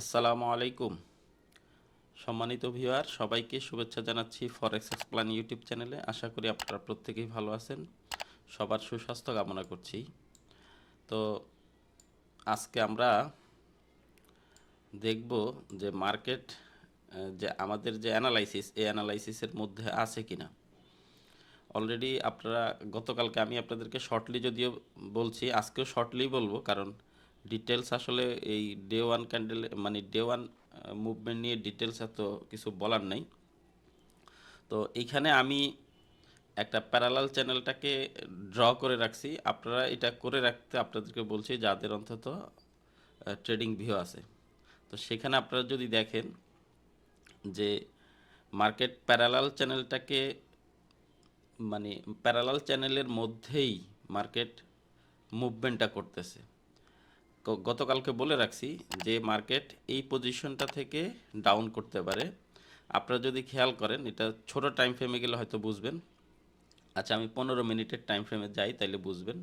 আসসালামু আলাইকুম। সম্মানিত ভিউয়ার, সবাইকে শুভেচ্ছা জানাচ্ছি ফরেক্স এক্সপ্লান ইউটিউব চ্যানেলে। আশা করি আপনারা প্রত্যেকেই ভালো আছেন। সবার সুস্বাস্থ্য কামনা করছি। তো আজকে আমরা দেখব যে মার্কেট যে আমাদের যে অ্যানালাইসিস এই অ্যানালাইসিসের মধ্যে আছে কিনা। অলরেডি আপনারা, গতকালকে আমি আপনাদেরকে শর্টলি যদিও বলছি, আজকেও শর্টলি বলব, কারণ ডিটেলস আসলে এই ডে ওয়ান ক্যান্ডেল মানে ডে ওয়ান মুভমেন্ট নিয়ে ডিটেলস এত কিছু বলার নেই। তো এইখানে আমি একটা প্যারালাল চ্যানেলটাকে ড্র করে রাখছি। আপনারা এটা করে রাখতে আপনাদেরকে বলছি, যাদের অন্তত ট্রেডিং ভিউ আছে। তো সেখানে আপনারা যদি দেখেন যে মার্কেট প্যারালাল চ্যানেলটাকে মানে প্যারালাল চ্যানেলের মধ্যেই মার্কেট মুভমেন্টটা করতেছে। গতকালকে বলে রাখছি যে মার্কেট এই পজিশনটা থেকে ডাউন করতে পারে। আপনারা যদি খেয়াল করেন, এটা ছোট টাইম ফ্রেমে গেলে হয়তো বুঝবেন। আচ্ছা আমি পনেরো মিনিটের টাইম ফ্রেমে যাই, তাইলে বুঝবেন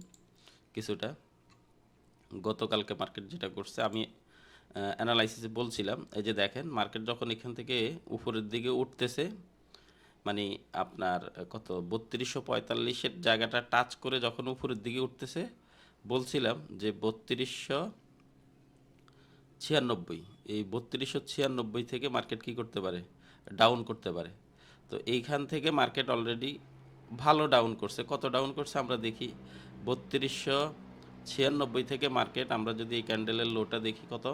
কিছুটা। গতকালকে মার্কেট যেটা করছে, আমি অ্যানালাইসিসে বলছিলাম, এই যে দেখেন মার্কেট যখন এখান থেকে উপরের দিকে উঠতেছে মানে আপনার কত? বত্রিশশো পঁয়তাল্লিশের জায়গাটা টাচ করে যখন উপরের দিকে উঠতেছে, বলছিলাম যে বত্রিশশো ছিয়ানব্বই, এই বত্রিশশো ছিয়ানব্বই থেকে মার্কেট কি করতে পারে? ডাউন করতে পারে। তো এইখান থেকে মার্কেট অলরেডি ভালো ডাউন করছে। কত ডাউন করছে আমরা দেখি। বত্রিশশো ছিয়ানব্বই থেকে মার্কেট আমরা যদি এই ক্যান্ডেলের লোটা দেখি কত?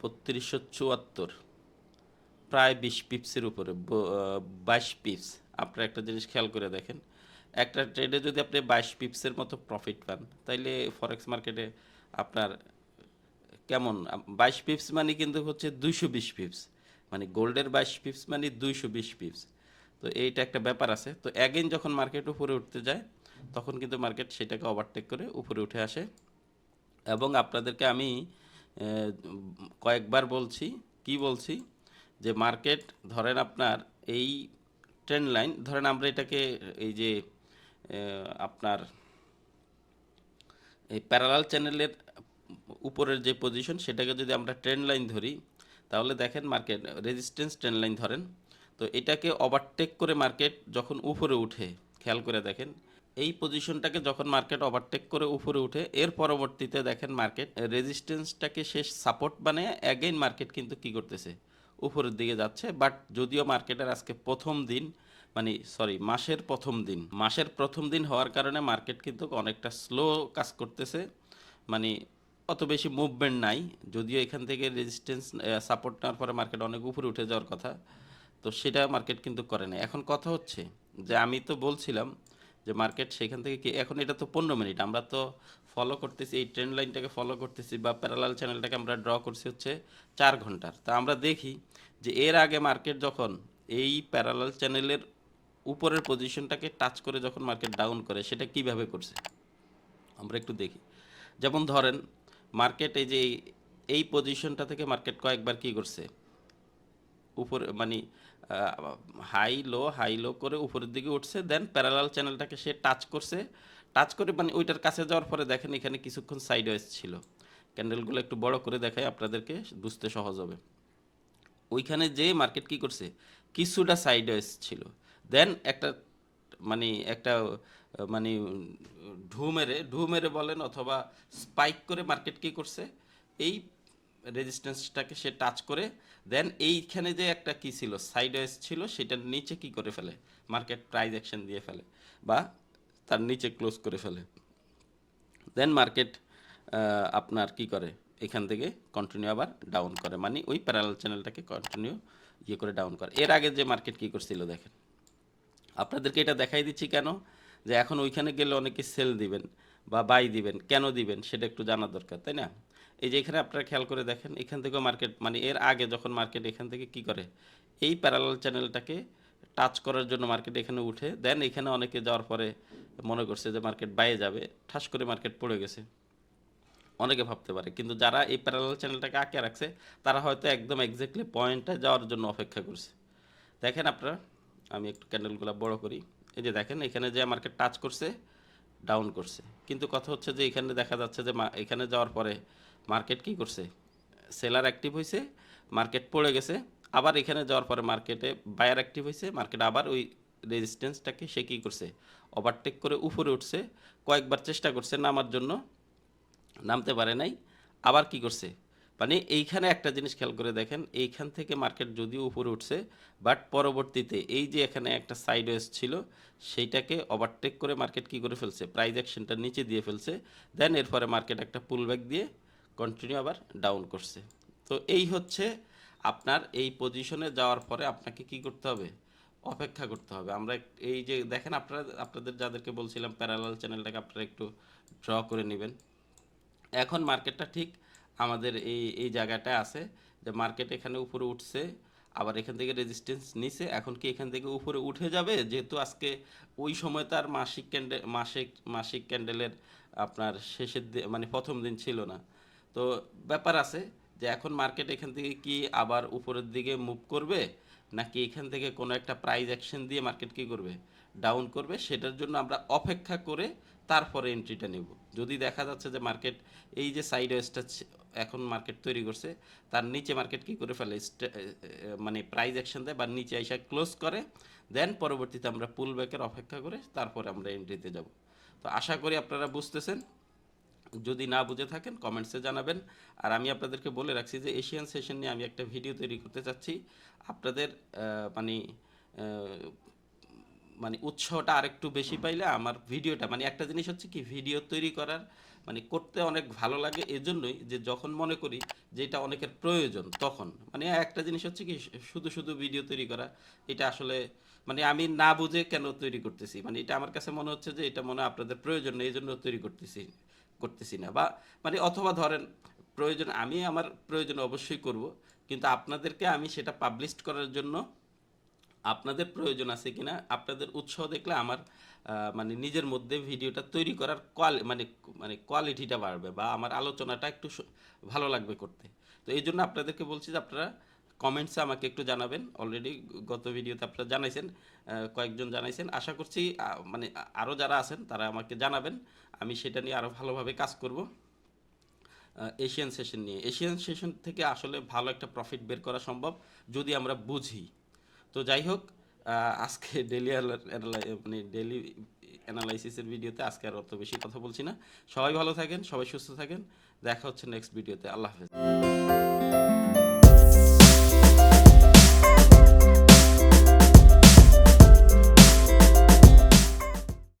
বত্রিশশো চুয়াত্তর। প্রায় বিশ পিপসের উপরে বাইশ পিপস। আপনারা একটা জিনিস খেয়াল করে দেখেন, একটা ট্রেডে যদি আপনি বাইশ পিপসের মতো প্রফিট পান, তাইলে ফরেক্স মার্কেটে আপনার কেমন? বাইশ পিপস মানে কিন্তু হচ্ছে দুইশো বিশ পিপস। মানে গোল্ডের বাইশ পিপস মানে দুইশো বিশ পিপস। তো এইটা একটা ব্যাপার আছে। তো অ্যাগেন যখন মার্কেট উপরে উঠতে যায়, তখন কিন্তু মার্কেট সেটাকে ওভারটেক করে উপরে উঠে আসে। এবং আপনাদেরকে আমি কয়েকবার বলছি, কি বলছি? যে মার্কেট, ধরেন আপনার এই ট্রেন্ড লাইন ধরেন আমরা এটাকে এই যে আপনার এই প্যারালাল চ্যানেলের উপরের যে পজিশন সেটাকে যদি আমরা ট্রেন্ড লাইন ধরি, তাহলে দেখেন মার্কেট রেজিস্ট্যান্স ট্রেন্ড লাইন ধরেন। তো এটাকে ওভারটেক করে মার্কেট যখন উপরে উঠে, খেয়াল করে দেখেন, এই পজিশনটাকে যখন মার্কেট ওভারটেক করে উপরে উঠে, এর পরবর্তীতে দেখেন মার্কেট রেজিস্ট্যান্সটাকে শেষ সাপোর্ট বানিয়ে অ্যাগেইন মার্কেট কিন্তু কি করতেছে? উপরের দিকে যাচ্ছে বাট যদিও মার্কেটের আজকে প্রথম দিন মানে সরি মাসের প্রথম দিন, মাসের প্রথম দিন হওয়ার কারণে মার্কেট কিন্তু অনেকটা স্লো কাজ করতেছে মানে অত বেশি মুভমেন্ট নাই, যদিও এখান থেকে রেজিস্ট্যান্স সাপোর্ট নেওয়ার পরে মার্কেট অনেক উপরে উঠে যাওয়ার কথা, তো সেটা মার্কেট কিন্তু করে না এখন কথা হচ্ছে যে, আমি তো বলছিলাম যে মার্কেট সেখান থেকে কি, এখন এটা তো পনেরো মিনিট, আমরা তো ফলো করতেছি, এই ট্রেন্ড লাইনটাকে ফলো করতেছি বা প্যারালাল চ্যানেলটাকে আমরা ড্র করছি হচ্ছে চার ঘণ্টার। তা আমরা দেখি যে এর আগে মার্কেট যখন এই প্যারালাল চ্যানেলের উপরের পজিশনটাকে টাচ করে যখন মার্কেট ডাউন করে, সেটা কীভাবে করছে? আমরা একটু দেখি। যেমন ধরেন মার্কেট এই যে এই- পজিশনটা থেকে মার্কেট কয়েকবার কি করছে? উপরে মানে হাই লো হাই লো করে উপরের দিকে উঠছে দেন প্যারালাল চ্যানেলটাকে সে টাচ করছে। টাচ করে মানে ওইটার কাছে যাওয়ার পরে দেখেন এখানে কিছুক্ষণ সাইড ওয়েজ ছিল ক্যান্ডেলগুলো একটু বড় করে দেখায় আপনাদেরকে বুঝতে সহজ হবে। ওইখানে যে মার্কেট কি করছে? কিছুটা সাইড ওয়েজ ছিল। দেন একটা মানে একটা মানে ঢু মেরে ঢু মেরে বলেন অথবা স্পাইক করে মার্কেট কি করছে? এই রেজিস্ট্যান্সটাকে সে টাচ করে দেন এইখানে যে একটা কি ছিল সাইড ওয়েজ ছিল সেটার নিচে কি করে ফেলে? মার্কেট প্রাইস অ্যাকশন দিয়ে ফেলে বা তার নিচে ক্লোজ করে ফেলে। দেন মার্কেট আপনার কি করে? এখান থেকে কন্টিনিউ আবার ডাউন করে। মানে ওই প্যারালাল চ্যানেলটাকে কন্টিনিউ ইয়ে করে ডাউন করে। এর আগে যে মার্কেট কি করছিল দেখেন। আপনাদেরকে এটা দেখাই দিচ্ছি কেন? যে এখন ওইখানে গেলে অনেকে সেল দিবেন বা বাই দিবেন। কেন দিবেন? সেটা একটু জানা দরকার, তাই না? এই যে এখানে আপনারা খেয়াল করে দেখেন, এখান থেকেও মার্কেট মানে এর আগে যখন মার্কেট এখান থেকে কি করে, এই প্যারালাল চ্যানেলটাকে টাচ করার জন্য মার্কেট এখানে উঠে দেন এখানে অনেকে যাওয়ার পরে মনে করছে যে মার্কেট বাইরে যাবে, ঠাস করে মার্কেট পড়ে গেছে। অনেকে ভাবতে পারে, কিন্তু যারা এই প্যারালাল চ্যানেলটাকে আঁকে রাখছে, তারা হয়তো একদম এক্স্যাক্টলি পয়েন্টে যাওয়ার জন্য অপেক্ষা করছে। দেখেন আপনারা, আমি একটু ক্যান্ডেলগুলো বড় করি। এই যে দেখেন, এখানে যে মার্কেট টাচ করছে ডাউন করছে। কিন্তু কথা হচ্ছে যে এখানে দেখা যাচ্ছে যে এখানে যাওয়ার পরে মার্কেট কি করছে? সেলার অ্যাক্টিভ হয়েছে মার্কেট পড়ে গেছে, আবার এখানে যাওয়ার পরে মার্কেটে বায়ার অ্যাক্টিভ হয়েছে মার্কেট আবার ওই রেজিস্ট্যান্সটাকে সে কী করছে? ওভারটেক করে উপরে উঠছে, কয়েকবার চেষ্টা করছে নামার জন্য, নামতে পারে নাই, আবার কি করছে? মানে এইখানে একটা জিনিস খেয়াল করে দেখেন, এইখান থেকে মার্কেট যদিও উপরে উঠছে বাট পরবর্তীতে এই যে এখানে একটা সাইড ওয়েস ছিল, সেইটাকে ওভারটেক করে মার্কেট কি করে ফেলছে? প্রাইজ অ্যাকশনটা নিচে দিয়ে ফেলছে দেন এরপরে মার্কেট একটা পুল পুলব্যাক দিয়ে কন্টিনিউ আবার ডাউন করছে। তো এই হচ্ছে আপনার এই পজিশনে যাওয়ার পরে আপনাকে কি করতে হবে? অপেক্ষা করতে হবে। আমরা এই যে দেখেন আপনারা, আপনাদের যাদেরকে বলছিলাম প্যারালাল চ্যানেলটাকে আপনারা একটু ড্র করে নেবেন। এখন মার্কেটটা ঠিক আমাদের এই এই জায়গাটায় আছে যে মার্কেট এখানে উপরে উঠছে, আবার এখান থেকে রেজিস্ট্যান্স নিছে। এখন কি এখান থেকে উপরে উঠে যাবে? যেহেতু আজকে ওই সময় তার মাসিক ক্যান্ডেল মাসিক মাসিক ক্যান্ডেলের আপনার শেষের মানে প্রথম দিন ছিল না। তো ব্যাপার আছে যে এখন মার্কেট এখান থেকে কি আবার উপরের দিকে মুভ করবে? নাকি এখান থেকে কোনো একটা প্রাইস অ্যাকশন দিয়ে মার্কেট কি করবে? ডাউন করবে? সেটার জন্য আমরা অপেক্ষা করে তারপরে এন্ট্রিটা নেব। যদি দেখা যাচ্ছে যে মার্কেট এই যে সাইড ওয়েসটা এখন মার্কেট তৈরি করছে, তার নিচে মার্কেট কি করে ফেলে? মানে প্রাইস অ্যাকশন দেয় বা নিচে এসে ক্লোজ করে দেন পরবর্তীতে আমরা পুল ব্যাকের অপেক্ষা করে তারপরে আমরা এন্ট্রিতে যাব। তো আশা করি আপনারা বুঝতেছেন। যদি না বুঝে থাকেন কমেন্টসে জানাবেন। আর আমি আপনাদেরকে বলে রাখছি যে এশিয়ান সেশন নিয়ে আমি একটা ভিডিও তৈরি করতে চাচ্ছি। আপনাদের মানে মানে উৎসাহটা আরেকটু বেশি পাইলে আমার ভিডিওটা মানে একটা জিনিস হচ্ছে কি ভিডিও তৈরি করার মানে করতে অনেক ভালো লাগে। এজন্যই যে যখন মনে করি যে এটা অনেকের প্রয়োজন তখন। মানে একটা জিনিস হচ্ছে কি শুধু শুধু ভিডিও তৈরি করা এটা আসলে মানে আমি না বুঝে কেন তৈরি করতেছি? মানে এটা আমার কাছে মনে হচ্ছে যে এটা মনে হয় আপনাদের প্রয়োজন এই জন্য তৈরি করতেছি করতেছি না। বা মানে অথবা ধরেন প্রয়োজন আমি আমার প্রয়োজন অবশ্যই করব কিন্তু আপনাদেরকে আমি সেটা পাবলিশ করার জন্য আপনাদের প্রয়োজন আছে কিনা, আপনাদের উৎসাহ দেখলে আমার মানে নিজের মধ্যে ভিডিওটা তৈরি করার কোয়ালি মানে মানে কোয়ালিটিটা বাড়বে বা আমার আলোচনাটা একটু ভালো লাগবে করতে। তো এই জন্য আপনাদেরকে বলছি যে আপনারা কমেন্টসে আমাকে একটু জানাবেন। অলরেডি গত ভিডিওতে আপনারা জানাইছেন কয়েকজন জানাইছেন। আশা করছি মানে আরও যারা আছেন তারা আমাকে জানাবেন। আমি সেটা নিয়ে আরও ভালোভাবে কাজ করব। এশিয়ান সেশন নিয়ে। এশিয়ান সেশন থেকে আসলে ভালো একটা প্রফিট বের করা সম্ভব যদি আমরা বুঝি। তো যাই হোক আজকে ডেলি মানে ডেলি অ্যানালাইসিসের ভিডিওতে আজকে আর অত বেশি কথা বলছি না। সবাই ভালো থাকেন, সবাই সুস্থ থাকেন। দেখা হচ্ছে নেক্সট ভিডিওতে আল্লাহ হাফেজ।